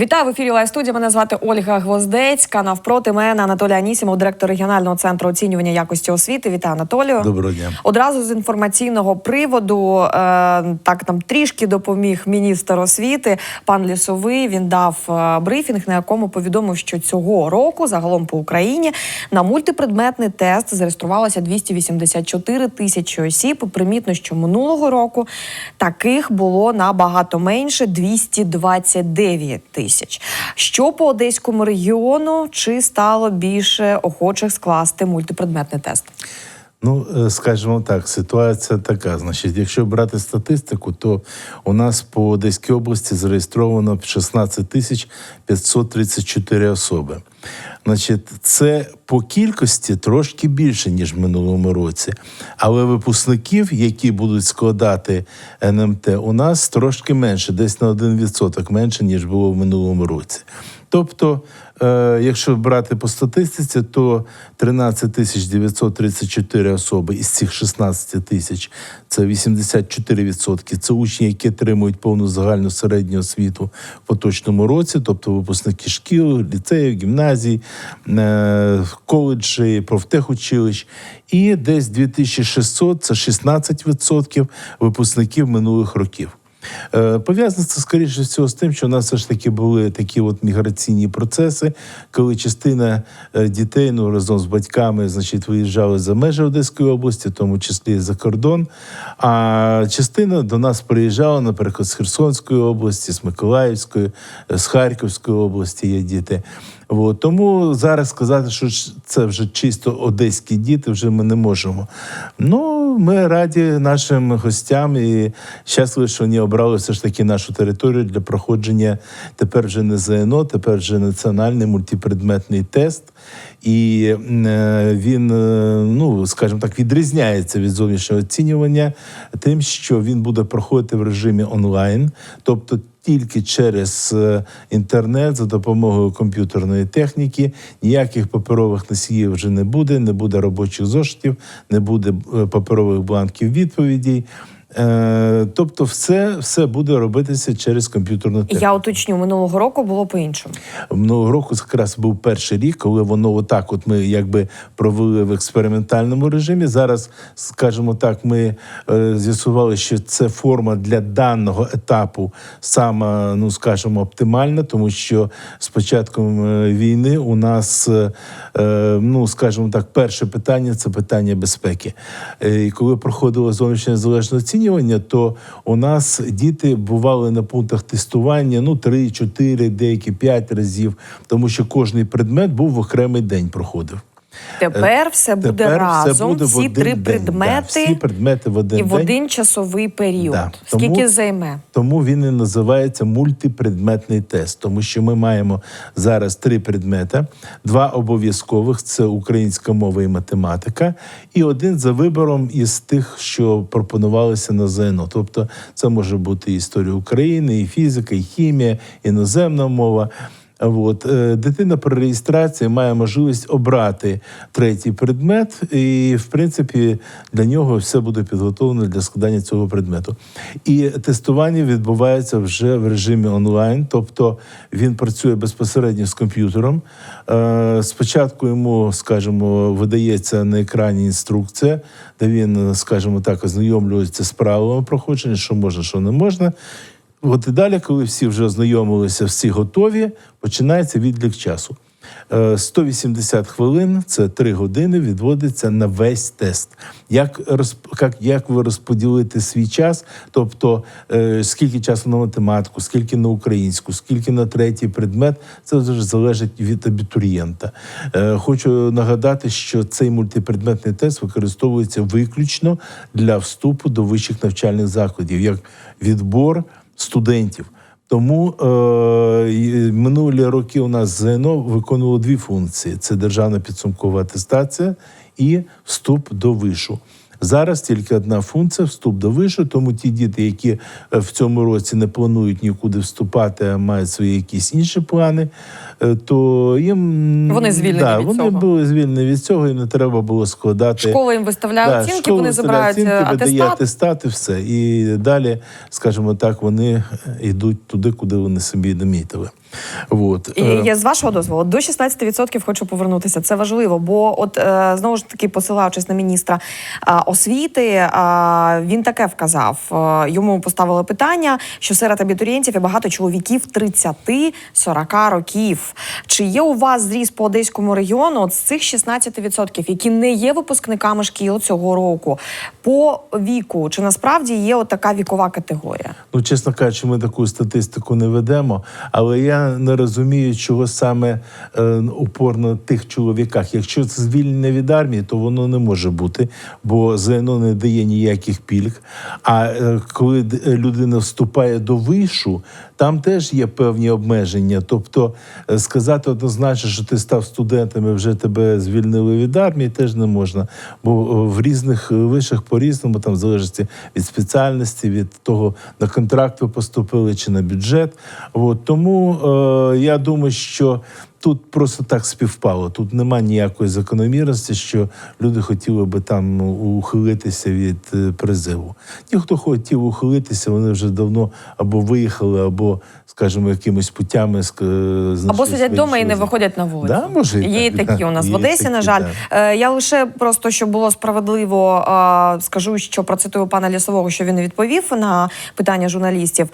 Вітаю в ефірі Лайв студія. Мене звати Ольга Гвоздецька. Навпроти мене Анатолій Анісімов, директор регіонального центру оцінювання якості освіти. Вітаю Анатолію. Доброго дня. Одразу з інформаційного приводу е, так нам трішки допоміг міністр освіти пан Лісовий. Він дав е, брифінг, на якому повідомив, що цього року загалом по Україні на мультипредметний тест зареєструвалося 284 тисячі осіб. Примітно, що минулого року таких було набагато менше 229 тисяч. Що по одеському регіону чи стало більше охочих скласти мультипредметний тест? Ну, е, скажімо так, ситуація така. Значить, якщо брати статистику, то у нас по Одеській області зареєстровано 16 тисяч 534 особи. Значить, це по кількості трошки більше, ніж в минулому році. Але випускників, які будуть складати НМТ, у нас трошки менше, десь на 1% менше, ніж було в минулому році. Тобто, якщо брати по статистиці, то 13 тисяч 934 особи із цих 16 тисяч це 84%. Це учні, які отримують повну загальну середню освіту в поточному році, тобто випускники шкіл, ліцеїв, гімназій, е, коледжі, профтехучилищ. І десь 2600 – це 16% випускників минулих років. Е, Пов'язано це скоріше всього з тим, що у нас все ж таки були такі от міграційні процеси, коли частина е, дітей ну разом з батьками, значить, виїжджали за межі Одеської області, в тому числі за кордон. А частина до нас приїжджала, наприклад, з Херсонської області, з Миколаївської, е, з Харківської області є діти. От. Тому зараз сказати, що це вже чисто одеські діти, вже ми не можемо. Ну, ми раді нашим гостям і щасливі, що вони обрали все ж таки нашу територію для проходження тепер вже не ЗНО, тепер вже національний мультипредметний тест. І е, він, е, ну скажімо так, відрізняється від зовнішнього оцінювання тим, що він буде проходити в режимі онлайн, тобто тільки через е, інтернет за допомогою комп'ютерної техніки. Ніяких паперових носіїв вже не буде, не буде робочих зошитів, не буде е, паперових бланків відповідей. Е, Тобто, все, все буде робитися через комп'ютерну техніку. Я уточню, минулого року було по-іншому. Минулого року якраз був перший рік, коли воно отак, от ми якби провели в експериментальному режимі. Зараз, скажімо так, ми е, з'ясували, що це форма для даного етапу саме, ну скажімо, оптимальна, тому що з початком е, війни у нас, е, е, ну скажімо так, перше питання це питання безпеки. Е, І коли проходило зовнішнє незалежне оцінювання, то у нас діти бували на пунктах тестування ну 3, 4, деякі 5 разів, тому що кожний предмет був в окремий день проходив. Тепер все буде Тепер разом. все буде всі один три день, предмети да, всі предмети в один і в день. один часовий період. Да. Тому- Скільки займе? Тому він і називається мультипредметний тест, тому що ми маємо зараз три предмети: два обов'язкових це українська мова і математика, і один за вибором із тих, що пропонувалися на ЗНО. Тобто, це може бути історія України, і фізика, і хімія, іноземна мова. От е, дитина при реєстрації має можливість обрати третій предмет, і в принципі для нього все буде підготовлено для складання цього предмету. І тестування відбувається вже в режимі онлайн, тобто він працює безпосередньо з комп'ютером. Е, Спочатку йому, скажімо, видається на екрані інструкція, де він, скажімо так, ознайомлюється з правилами проходження, що можна, що не можна. От і далі, коли всі вже ознайомилися, всі готові, починається відлік часу. Е, 180 хвилин, це 3 години, відводиться на весь тест. Як, як, як ви розподілите свій час, тобто е, скільки часу на математику, скільки на українську, скільки на третій предмет, це вже залежить від абітурієнта. Е, хочу нагадати, що цей мультипредметний тест використовується виключно для вступу до вищих навчальних закладів, як відбор студентів. Тому е, минулі роки у нас ЗНО виконувало дві функції: це державна підсумкова атестація і вступ до вишу. Зараз тільки одна функція вступ до вишу, тому ті діти, які е, в цьому році не планують нікуди вступати, а мають свої якісь інші плани, то їм Вони звільнені да, від вони цього. були звільнені від цього, їм не треба було складати. Школа їм виставляє Да, оцінки, школа вони забирають е, оцінки, видає атестат. і все. І далі, скажімо так, вони йдуть туди, куди вони собі намітили. От. І Е, я з вашого дозволу до 16% хочу повернутися. Це важливо, бо от е, знову ж таки, посилаючись на міністра е, освіти, е, він таке вказав. Е, йому поставили питання, що серед абітурієнтів є багато чоловіків 30-40 років. Чи є у вас зріс по одеському регіону от з цих 16%, які не є випускниками шкіл цього року, по віку? Чи насправді є от така вікова категорія? Ну, чесно кажучи, ми таку статистику не ведемо, але я не розумію, чого саме е, упор на тих чоловіках. Якщо це звільнення від армії, то воно не може бути, бо ЗНО не дає ніяких пільг. А е, коли людина вступає до вишу, там теж є певні обмеження. Тобто е, сказати однозначно, що ти став студентом і вже тебе звільнили від армії, теж не можна. Бо е, в різних е, вишах по-різному, там в залежності від спеціальності, від того, на контракт ви поступили чи на бюджет. От, тому е, я думаю, що. Тут просто так співпало. Тут нема ніякої закономірності, що люди хотіли би там ухилитися від е, призиву. Ті, хто хотів ухилитися, вони вже давно або виїхали, або, скажімо, якимись путями е, Або сидять вдома і не виходять на вулицю. Да, може, і є і так, такі да. у нас в Одесі. такі, на жаль, да. Е, я лише просто щоб було справедливо скажу, що процитую пана лісового, що він відповів на питання журналістів.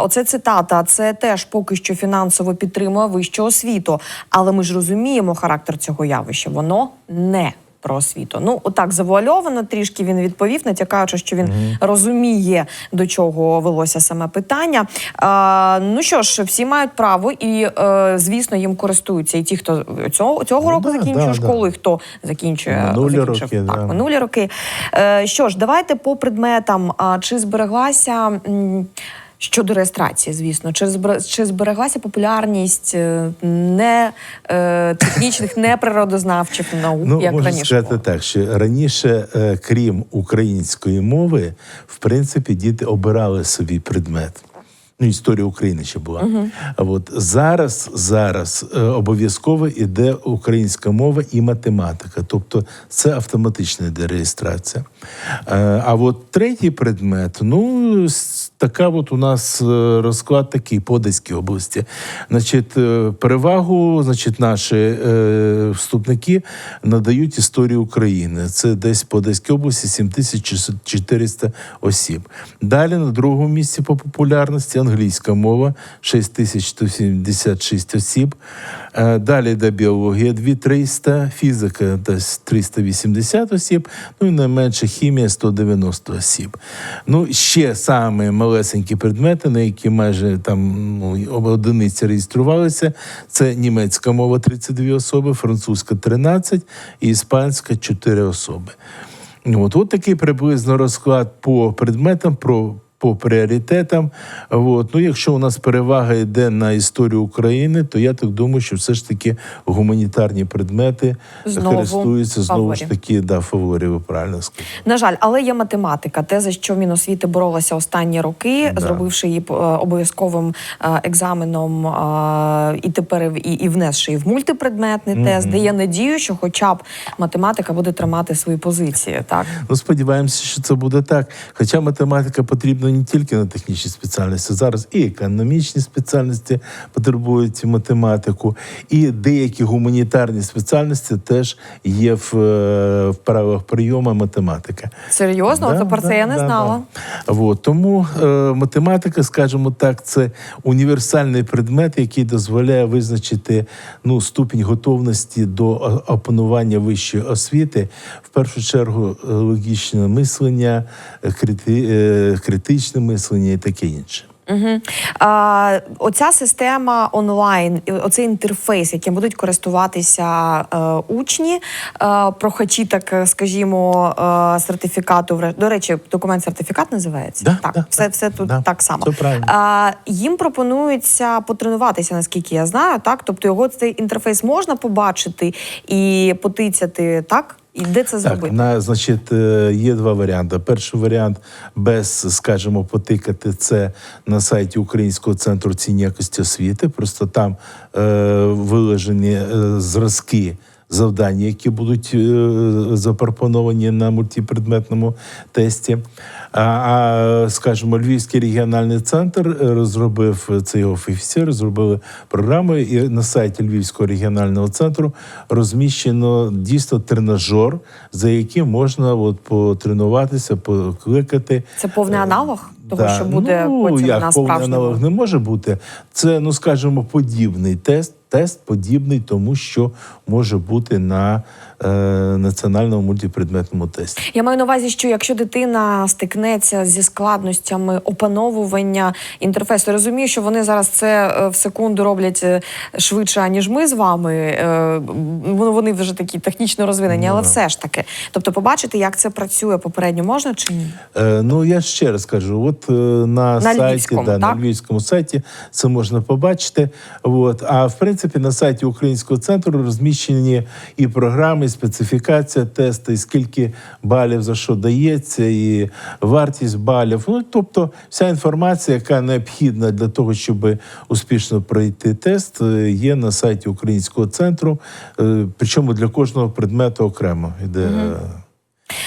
Оце цитата. Це теж поки що фінансово підтримує вищу освіту, але ми ж розуміємо характер цього явища. Воно не. Про освіту. Ну, отак завуальовано трішки він відповів, натякаючи, що він розуміє, до чого велося саме питання. А, ну що ж, всі мають право, і е, звісно, їм користуються і ті, хто цього, цього Ну, року да, закінчує да, школу, і хто закінчує Минулі закінчив, роки, так, да. минулі роки. Е, що ж, давайте по предметам. А, чи збереглася. м, Щодо реєстрації, звісно, чи збер- збереглася популярність е, не е, технічних, не природознавчих наук, Ну, як можу раніше? сказати було? так, що раніше, е, крім української мови, в принципі, діти обирали собі предмет. Ну, історія України ще була. А от зараз, зараз е, обов'язково іде українська мова і математика. Тобто це автоматична йде реєстрація. Е, а от третій предмет, ну, така от у нас е, розклад такий по Одеській області. Значить, е, перевагу, значить, наші е, вступники надають історію України. Це десь по Одеській області 7400 осіб. Далі на другому місці по популярності англійська мова 6176 осіб. Е, Далі йде біологія 2300, фізика десь 380 осіб, ну і найменше хімія 190 осіб. Ну, ще саме малесенькі предмети, на які майже там ну, одиниці реєструвалися, це німецька мова 32 особи, французька 13 і іспанська 4 особи. От, от такий приблизно розклад по предметам, про, по пріоритетам. От. Ну, якщо у нас перевага йде на історію України, то я так думаю, що все ж таки гуманітарні предмети Знову користуються знову фаворі. ж таки да, фаворі, ви правильно сказали. На жаль, але є математика, те, за що Міносвіти боролася останні роки, Да. зробивши її е, обов'язковим е, екзаменом е, і тепер і, і внесши її в мультипредметний тест, дає надію, що хоча б математика буде тримати свої позиції. Так Ну, сподіваємося, що це буде так. Хоча математика потрібна не тільки на технічні спеціальності, зараз і економічні спеціальності потребують математику, і деякі гуманітарні спеціальності теж є в, е, в правилах прийому математика. серйозно, Да, Оце про це да, я не да, знала. Да. Вот. Тому е, математика, скажімо так, це універсальний предмет, який дозволяє визначити ну, ступінь готовності до опанування вищої освіти. В першу чергу е, логічне мислення, е, крити, е, критичне мислення і таке інше. Угу. А, оця система онлайн, оцей інтерфейс, яким будуть користуватися е, учні, е, прохачі, так е, скажімо, е, сертифікату. До речі, документ сертифікат називається. Да, так, да, все, да, все тут да. так само. Все правильно. А, їм пропонується потренуватися, наскільки я знаю, так. Тобто його цей інтерфейс можна побачити і потицяти, так? І де це зробити? Так, на, значить, е, є два варіанти. Перший варіант без, скажімо, потикати це на сайті Українського центру цін якості освіти. Просто там е, вилежені е, зразки. Завдання, які будуть е, запропоновані на мультипредметному тесті. А, а скажімо, Львівський регіональний центр е, розробив це його офіцер, розробили програму, і на сайті Львівського регіонального центру розміщено дійсно тренажер, за яким можна от потренуватися, покликати. Це повний аналог того, Да. що буде ну, потім як на повний справжньому. аналог не може бути. Це, ну скажімо, подібний тест. Тест подібний тому, що може бути на е, національному мультипредметному тесті. Я маю на увазі, що якщо дитина стикнеться зі складностями опановування інтерфейсу, розумію, що вони зараз це е, в секунду роблять е, швидше, аніж ми з вами. е, ну, Вони вже такі технічно розвинені, але все ж таки. Тобто, побачити, як це працює попередньо можна чи ні? Е, ну я ще раз кажу: от е, на, сайті, львівському, да, на так? львівському сайті це можна побачити. От. А в принципі, на сайті Українського центру розміщені і програми, і специфікація тесту, і скільки балів за що дається, і вартість балів. Ну тобто, вся інформація, яка необхідна для того, щоб успішно пройти тест, є на сайті Українського центру. Е, Причому для кожного предмету окремо йде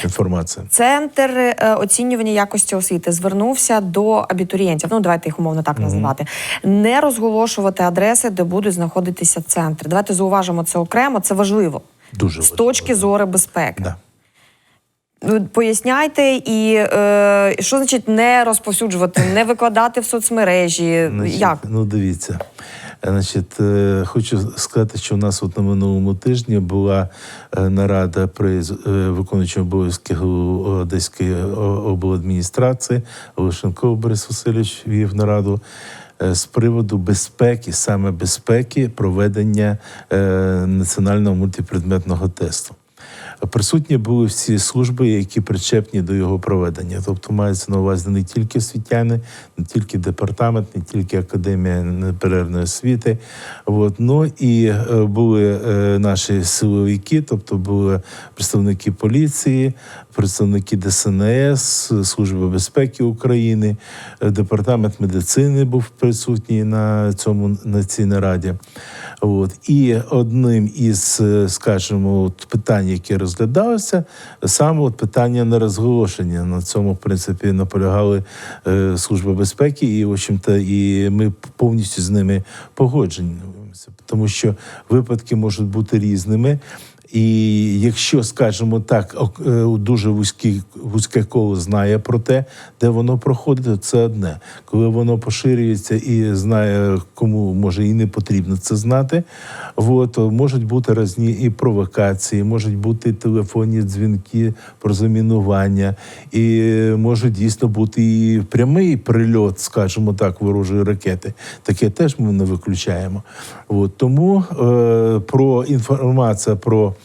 інформація. Центр е, оцінювання якості освіти звернувся до абітурієнтів. Ну давайте їх умовно так називати, не розголошувати адреси, де будуть знаходитися центри. Давайте зауважимо це окремо. Це важливо Дуже з важливо. точки зору безпеки. Да. Ну, Поясняйте, і е, що значить не розповсюджувати, не викладати в соцмережі. Значить, Як? Ну, дивіться. Значить, е, хочу сказати, що у нас от на минулому тижні була е, нарада при е, виконуючому обов'язки Одеської обладміністрації. Олешенков Борис Васильович вів нараду. З приводу безпеки, саме безпеки проведення національного мультипредметного тесту. Присутні були всі служби, які причепні до його проведення. Тобто мається на увазі не тільки освітяни, не тільки департамент, не тільки академія неперервної освіти. От. Ну і е, були е, наші силовики, тобто були представники поліції, представники ДСНС, Служби безпеки України, департамент медицини був присутній на цьому на цій нараді. От. І одним із, е, скажімо, питань, які розглядалося, саме от питання на розголошення. На цьому, в принципі, наполягали е, Служба безпеки, і, в общем-то, і ми повністю з ними погоджені. Тому що випадки можуть бути різними. І якщо, скажімо так, е, дуже вузькі, вузьке коло знає про те, де воно проходить, це одне. Коли воно поширюється і знає, кому може і не потрібно це знати, от, можуть бути різні і провокації, можуть бути телефонні дзвінки про замінування, і може дійсно бути і прямий прильот, скажімо так, ворожої ракети. Таке теж ми не виключаємо. От, тому е, про інформація про, е,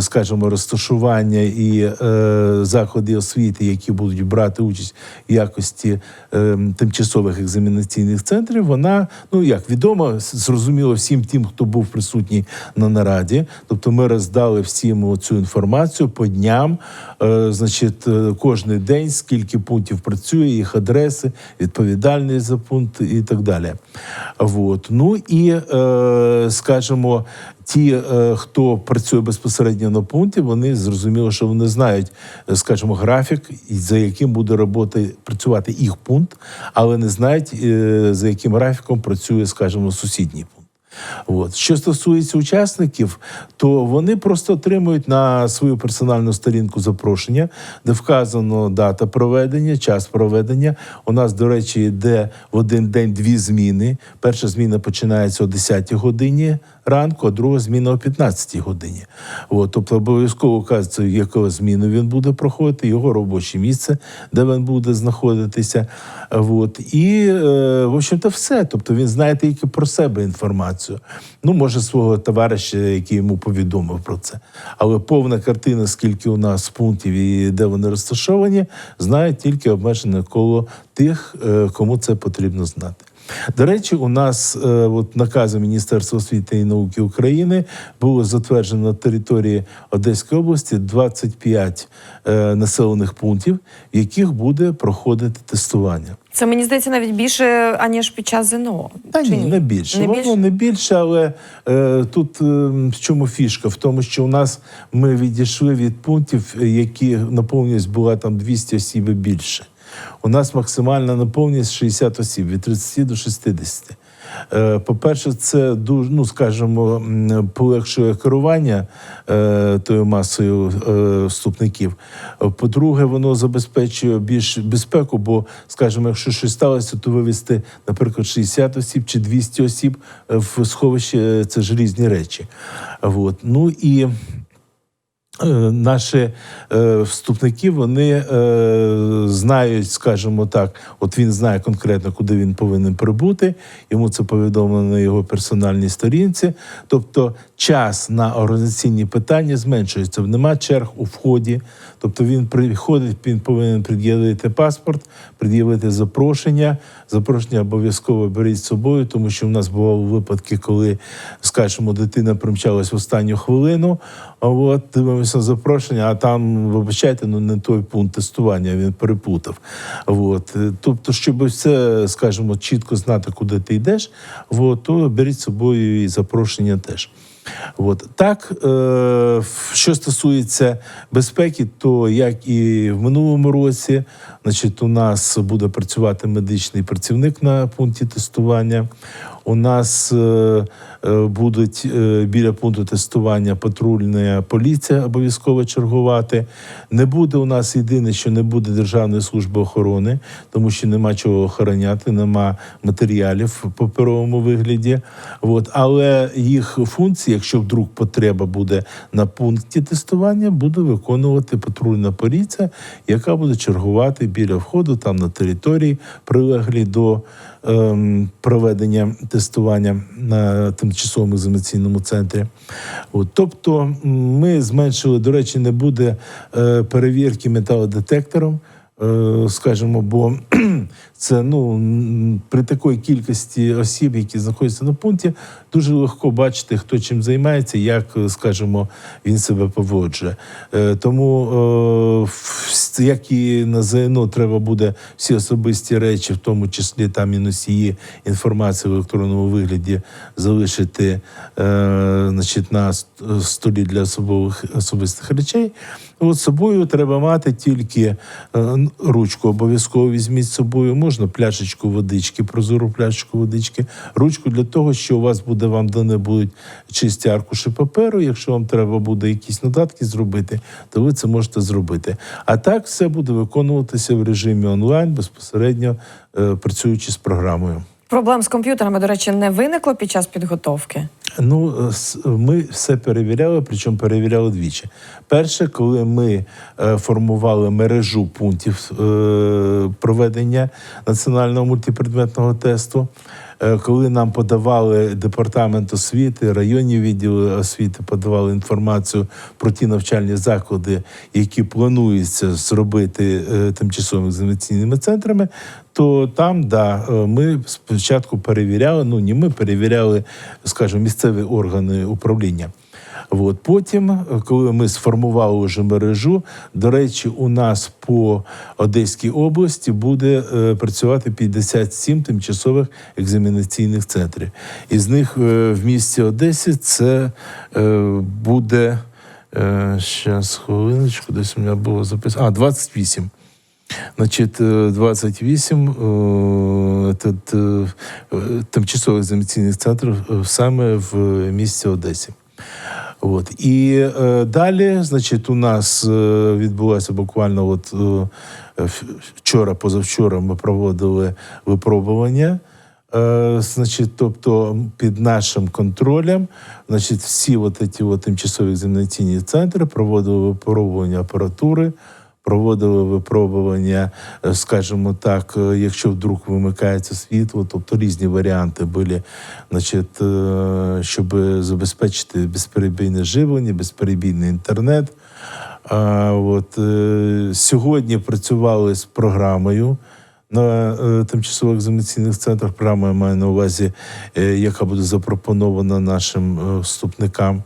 скажімо, розташування і е, заходи освіти, які будуть брати участь в якості е, тимчасових екзаменаційних центрів, вона ну як відомо, зрозуміло всім тим, хто був присутній на нараді. Тобто, ми роздали всім цю інформацію по дням. Е, значить, е, кожний день скільки пунктів працює, їх адреси, відповідальність за пункт і так далі. Вот. Ну і е, скажімо, ті, е, хто працює безпосередньо на пункті, вони зрозуміло, що вони знають, е, скажімо, графік, за яким буде роботи працювати їх пункт, але не знають, е, за яким графіком працює, скажімо, сусідній пункт. От. Що стосується учасників, то вони просто отримують на свою персональну сторінку запрошення, де вказано дата проведення, час проведення. У нас, до речі, йде в один день дві зміни. Перша зміна починається о 10 годині ранку, а друга зміна о 15 годині. От, тобто обов'язково вказується, яку зміну він буде проходити, його робоче місце, де він буде знаходитися. От. І, е, в общем-то, все. Тобто він знає тільки про себе інформацію. Ну, може, свого товариша, який йому повідомив про це. Але повна картина, скільки у нас пунктів і де вони розташовані, знає тільки обмежене коло тих, е, кому це потрібно знати. До речі, у нас е, от наказом Міністерства освіти і науки України було затверджено на території Одеської області 25 е, населених пунктів, в яких буде проходити тестування. Це мені здається навіть більше аніж під час ЗНО. Та ні, ні, не більше. Не Воно більше? не більше, але е, тут е, в чому фішка? В тому, що у нас ми відійшли від пунктів, е, які наповненість була там 200 осіб і більше. У нас максимальна наповненість 60 осіб від 30 до 60. Е, По-перше, це дуже, ну скажімо, полегшує керування е, тою масою е, вступників. По-друге, воно забезпечує більш безпеку, бо, скажімо, якщо щось сталося, то вивезти, наприклад, 60 осіб чи 200 осіб в сховище це ж різні речі. Вот. Ну і наші вступники вони знають, скажімо так, от він знає конкретно, куди він повинен прибути. Йому це повідомлено на його персональній сторінці. Тобто час на організаційні питання зменшується. Нема черг у вході. Тобто він приходить, він повинен пред'явити паспорт, пред'явити запрошення. Запрошення обов'язково беріть з собою, тому що в нас бували випадки, коли, скажімо, дитина примчалась в останню хвилину. От дивимося запрошення, а там, вибачайте, ну не той пункт тестування, він перепутав. От. Е, Тобто, щоб все, скажімо, чітко знати, куди ти йдеш, от, то беріть з собою і запрошення теж. От. Так, е, що стосується безпеки, то як і в минулому році, значить, у нас буде працювати медичний працівник на пункті тестування. У нас е, е, будуть е, біля пункту тестування патрульна поліція обов'язково чергувати. Не буде у нас єдине, що не буде Державної служби охорони, тому що нема чого охороняти, нема матеріалів в паперовому вигляді. От. Але їх функції, якщо вдруг потреба буде на пункті тестування, буде виконувати патрульна поліція, яка буде чергувати біля входу, там на території, прилеглі до проведення тестування на тимчасовому екзаменаційному центрі. От, тобто ми зменшили, до речі, не буде е, перевірки металодетектором. е, Скажімо, бо це ну при такій кількості осіб, які знаходяться на пункті, дуже легко бачити, хто чим займається, як, е, скажімо, він себе поводжує. Е, Тому, е, як і на ЗНО, треба буде всі особисті речі, в тому числі там і носії інформації в електронному вигляді, залишити значить, на столі для особових особистих речей. От собою треба мати тільки ручку, обов'язково візьміть з собою. Можна пляшечку водички, прозору пляшечку водички, ручку для того, що у вас буде вам дане будуть чисті аркуші паперу. Якщо вам треба буде якісь надатки зробити, то ви це можете зробити. А так все буде виконуватися в режимі онлайн, безпосередньо е, працюючи з програмою. Проблем з комп'ютерами, до речі, не виникло під час підготовки. Ну, ми все перевіряли, причому перевіряли двічі. Перше, коли ми е, формували мережу пунктів е, проведення національного мультипредметного тесту, е, коли нам подавали департамент освіти, районні відділи освіти подавали інформацію про ті навчальні заклади, які планується зробити тимчасовими екзаменаційними центрами, то там да, е, ми спочатку перевіряли, ну не ми перевіряли, скажімо, місцеві органи управління. От. Потім, е, коли ми сформували вже мережу, до речі, у нас по Одеській області буде е, працювати 57 тимчасових екзаменаційних центрів. Із них в місті Одесі це буде. Зараз, хвилиночку, десь у мене було записано. А, 28. Значить, е, 28 е, тут, е, е, тимчасових екзаменаційних центрів саме в місті Одесі. От. І е, далі, значить, у нас е, відбулося буквально от, е, вчора, позавчора ми проводили випробування. Е, значить, тобто під нашим контролем, значить, всі от ці от тимчасові екзаменаційні центри проводили випробування апаратури, проводили випробування, е, скажімо так, е, якщо вдруг вимикається світло, тобто різні варіанти були, значить, е, щоб забезпечити безперебійне живлення, безперебійний інтернет. А, от, сьогодні працювали з програмою. на тимчасових екзаменаційних центрах. Програма я маю на увазі, яка буде запропонована нашим вступникам.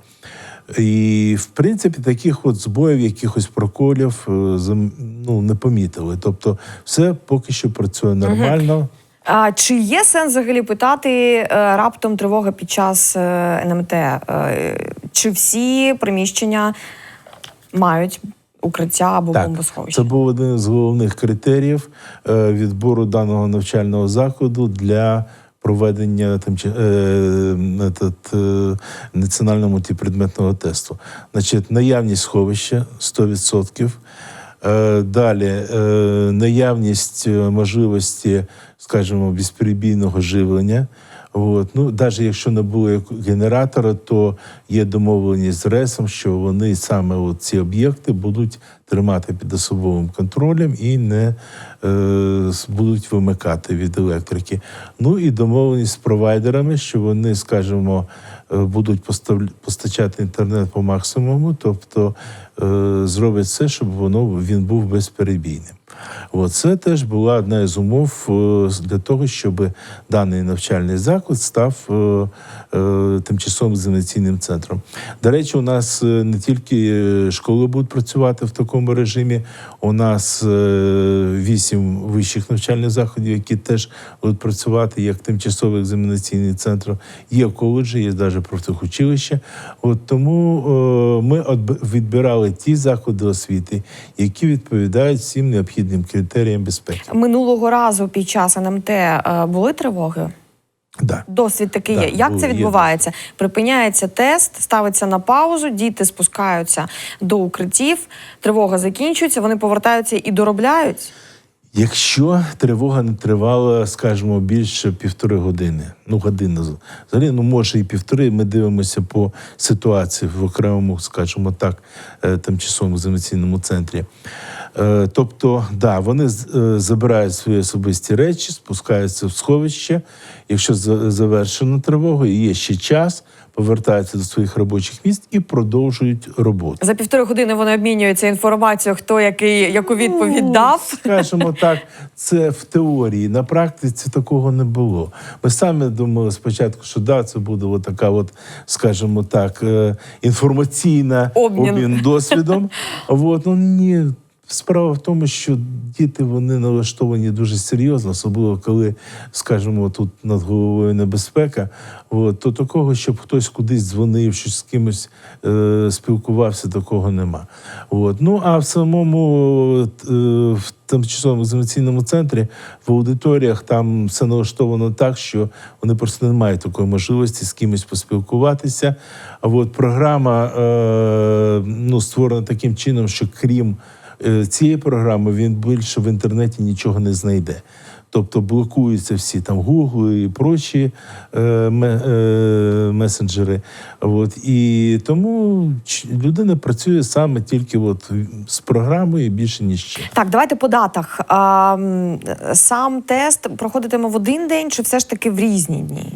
І, в принципі, таких от збоїв, якихось проколів е, ну, не помітили. Тобто, все поки що працює нормально. А чи є сенс взагалі питати е, раптом тривога під час е, НМТ? Чи всі приміщення мають укриття або Так, бомбосховище? це був один з головних критеріїв відбору даного навчального закладу для проведення тимча... е, е, національного мультипредметного тесту. Значить, наявність сховища 100%. Е, Далі е, наявність е, можливості, скажімо, безперебійного живлення. От. Ну, навіть якщо не було генератора, то є домовленість з РЕСом, що вони саме от ці об'єкти будуть тримати під особовим контролем і не е, будуть вимикати від електрики. Ну і домовленість з провайдерами, що вони, скажімо, е, будуть постачати інтернет по максимуму, тобто е, зроблять все, щоб воно він був безперебійним. Це теж була одна із умов е, для того, щоб даний навчальний заклад став е, е, тимчасовим екзаменаційним центром. До речі, у нас не тільки школи будуть працювати в такому режимі. У нас вісім вищих навчальних заходів, які теж будуть працювати як тимчасовий екзаменаційний центр. Є коледжі, є навіть профтехучилище. От тому ми відбирали ті заклади освіти, які відповідають всім необхідним критеріям безпеки. Минулого разу під час НМТ е, були тривоги? Да. Досвід такий Так, є. Як це є відбувається? Припиняється тест, ставиться на паузу, діти спускаються до укриттів, тривога закінчується, вони повертаються і доробляють. Якщо тривога не тривала, скажімо, більше півтори години, ну година взагалі, ну може і півтори. Ми дивимося по ситуації в окремому, скажімо так, е, тимчасовому екзаменаційному центрі. Е, Тобто, да, вони е, забирають свої особисті речі, спускаються в сховище. Якщо за- завершено тривогу, і є ще час, повертаються до своїх робочих місць і продовжують роботу. За півтори години вони обмінюються інформацією, хто який яку відповідь дав. Скажімо так, це в теорії. На практиці такого не було. Ми самі думали спочатку, що да, це буде така, от, скажімо так, е, інформаційна Обмін. обмін досвідом. От, ну ні. Справа в тому, що діти вони налаштовані дуже серйозно, особливо коли, скажімо, тут над головою небезпека. От, то такого, щоб хтось кудись дзвонив, щось з кимось е, спілкувався, такого нема. От. Ну а в самому е, в тимчасовому екзаменаційному центрі в аудиторіях там все налаштовано так, що вони просто не мають такої можливості з кимось поспілкуватися. А от програма е, ну, створена таким чином, що крім цієї програми він більше в інтернеті нічого не знайде. Тобто блокуються всі там Google і прочі е, е, месенджери. От, і тому людина працює саме тільки от з програмою і більше ні з чим. Так, давайте по датах. А, сам тест проходитиме в один день, чи все ж таки в різні дні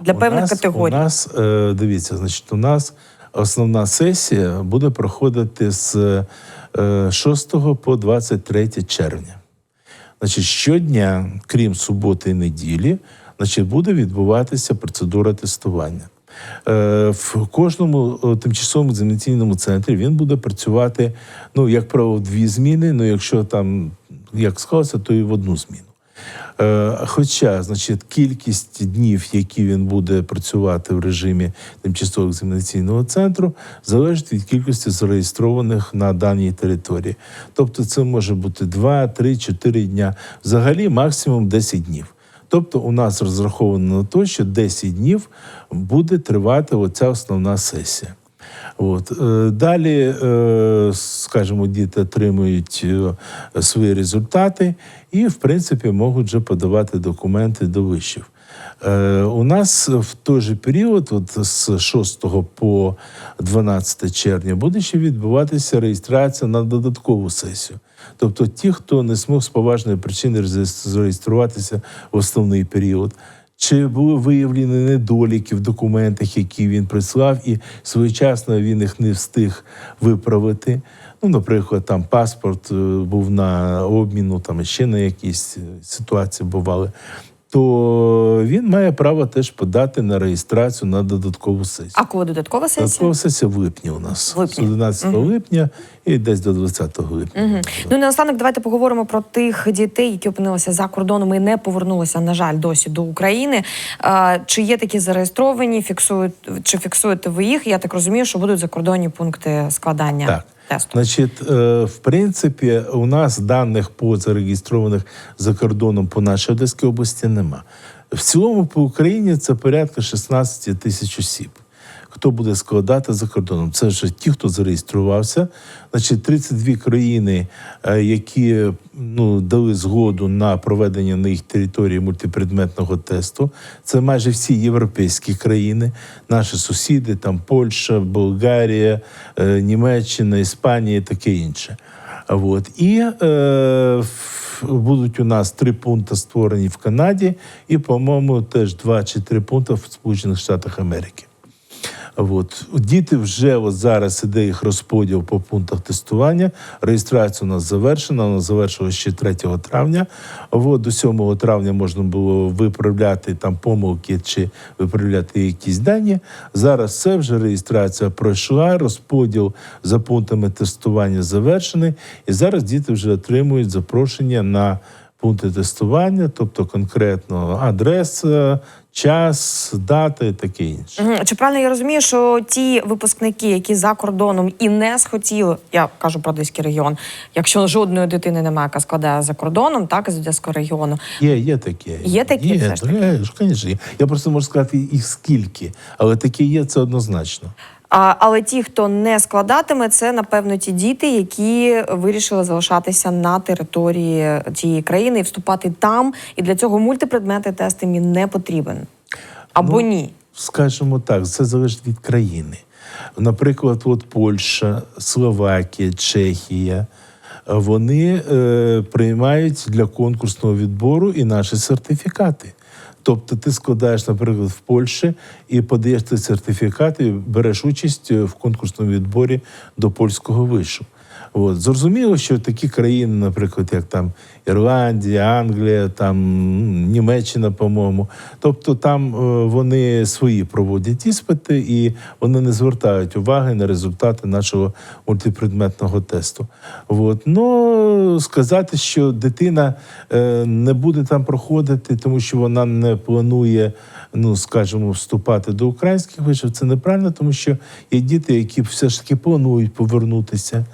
для У певних нас- категорій? У нас, е, дивіться, значить, у нас основна сесія буде проходити з е, 6 по 23 червня. Значить, щодня, крім суботи і неділі, значить, буде відбуватися процедура тестування. Е, В кожному е, тимчасовому екзаменаційному центрі він буде працювати, ну, як правило, в дві зміни. Ну, якщо там як склалося, то і в одну зміну. Е, Хоча, значить, кількість днів, які він буде працювати в режимі тимчасового екзаменаційного центру, залежить від кількості зареєстрованих на даній території. Тобто, це може бути 2, 3, 4 дня. Взагалі, максимум 10 днів. Тобто, у нас розраховано на те, що 10 днів буде тривати оця основна сесія. От. е, Далі, е, скажімо, діти отримують е, свої результати і, в принципі, можуть вже подавати документи до вишів. У нас в той же період, от з 6 по 12 червня, буде ще відбуватися реєстрація на додаткову сесію. Тобто ті, хто не змог з поважної причини зареєструватися в основний період, чи були виявлені недоліки в документах, які він прислав, і своєчасно він їх не встиг виправити. Ну, наприклад, там паспорт е, був на обміну, там ще на якісь е, ситуації бували. То він має право теж подати на реєстрацію на додаткову сесію. А коли додаткова сесія? Додаткова сесія в липні у нас липні. з 11 липня і десь до 20 липня. Мгм. Ну і наостанок давайте поговоримо про тих дітей, які опинилися за кордоном і не повернулися, на жаль, досі до України. А, чи є такі зареєстровані? Фіксують чи фіксуєте ви їх? Я так розумію, що будуть закордонні пункти складання Так. Тесту. Значить, е, в принципі, у нас даних по зареєстрованих за кордоном по нашій Одеській області нема. В цілому по Україні це порядка 16 тисяч осіб. Хто буде складати за кордоном? Це вже ті, хто зареєструвався. Значить, 32 країни, е, які ну, дали згоду на проведення на їх території мультипредметного тесту. Це майже всі європейські країни, наші сусіди, там Польща, Болгарія, е, Німеччина, Іспанія і таке інше. От. І е, будуть у нас три пункти створені в Канаді, і, по-моєму, теж два чи три пункти в Сполучених Штатах Америки. От. Діти вже от зараз іде їх розподіл по пунктах тестування. Реєстрація у нас завершена, вона завершилася ще 3 травня. От, до 7 травня можна було виправляти там помилки чи виправляти якісь дані. Зараз це вже реєстрація пройшла, розподіл за пунктами тестування завершений. І зараз діти вже отримують запрошення на пункти тестування, тобто конкретно адреса, час, дата і таке інше. Чи правильно я розумію, що ті випускники, які за кордоном і не схотіли, я кажу про Одеський регіон, якщо жодної дитини немає, яка складає за кордоном, так з Одеського регіону, Є, є таке. Є такі Є, все ж таки? є, звісно, є. Я просто можу сказати їх скільки, але такі є, це однозначно. А, але ті, хто не складатиме, це напевно ті діти, які вирішили залишатися на території тієї країни і вступати там. І для цього мультипредметний тест їм не потрібен. Або Ну, ні. Скажімо так, це залежить від країни. Наприклад, от Польща, Словакія, Чехія. Вони е, приймають для конкурсного відбору і наші сертифікати. Тобто ти складаєш, наприклад, в Польщі і подаєш цей сертифікат і береш участь в конкурсному відборі до польського вишу. От. Зрозуміло, що такі країни, наприклад, як там Ірландія, Англія, там Німеччина, по-моєму. Тобто там е, вони свої проводять іспити і вони не звертають уваги на результати нашого мультипредметного тесту. От. Ну, сказати, що дитина е, не буде там проходити, тому що вона не планує, ну скажімо, вступати до українських вишів, це неправильно, тому що є діти, які все ж таки планують повернутися.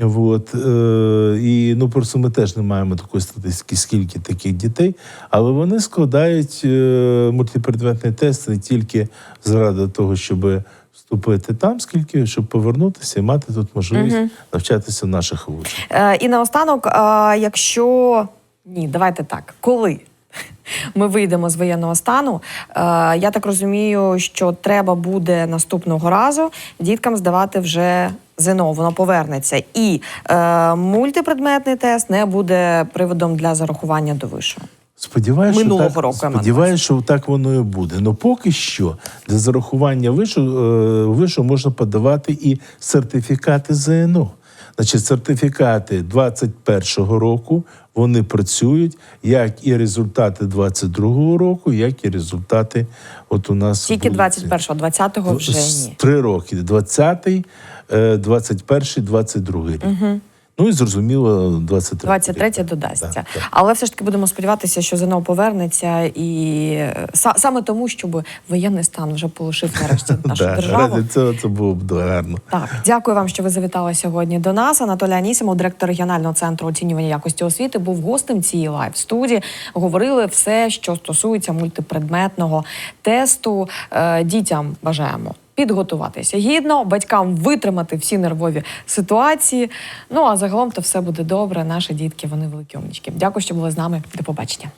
От, е, і ну просто ми теж не маємо такої статистики, скільки таких дітей, але вони складають е, мультипредметний тест не тільки заради того, щоб вступити там, скільки щоб повернутися і мати тут можливість навчатися в наших вузах. Е, і наостанок, е, якщо ні, давайте так, коли ми вийдемо з воєнного стану, е, я так розумію, що треба буде наступного разу діткам здавати вже ЗНО, воно повернеться. І е, мультипредметний тест не буде приводом для зарахування до вишого. Сподіваюся, Минулого що так, року, сподіваюся, що так воно і буде. Ну поки що для зарахування вишу, е, вишу можна подавати і сертифікати ЗНО. Значить, сертифікати 21-го року вони працюють, як і результати 22-го року, як і результати. От у нас Тільки були 21-го, 20-го вже ні. Три роки: 20-й, е, 21-й, 22-й рік. Ну і зрозуміло, 23-й. 23 рік. додасться. Так, так. Але все ж таки будемо сподіватися, що ЗНО повернеться, і е, саме тому, щоб воєнний стан вже полишив нарешті нашу державу. ради цього це було б гарно. Так, дякую вам, що ви завітали сьогодні до нас. Анатолій Анісімов, директор регіонального центру оцінювання якості освіти, був гостем цієї лайв студії. Говорили все, що стосується мультипредметного тесту. Е, дітям бажаємо підготуватися гідно, батькам витримати всі нервові ситуації. Ну а загалом то все буде добре. Наші дітки, вони великі умнічки. Дякую, що були з нами. До побачення.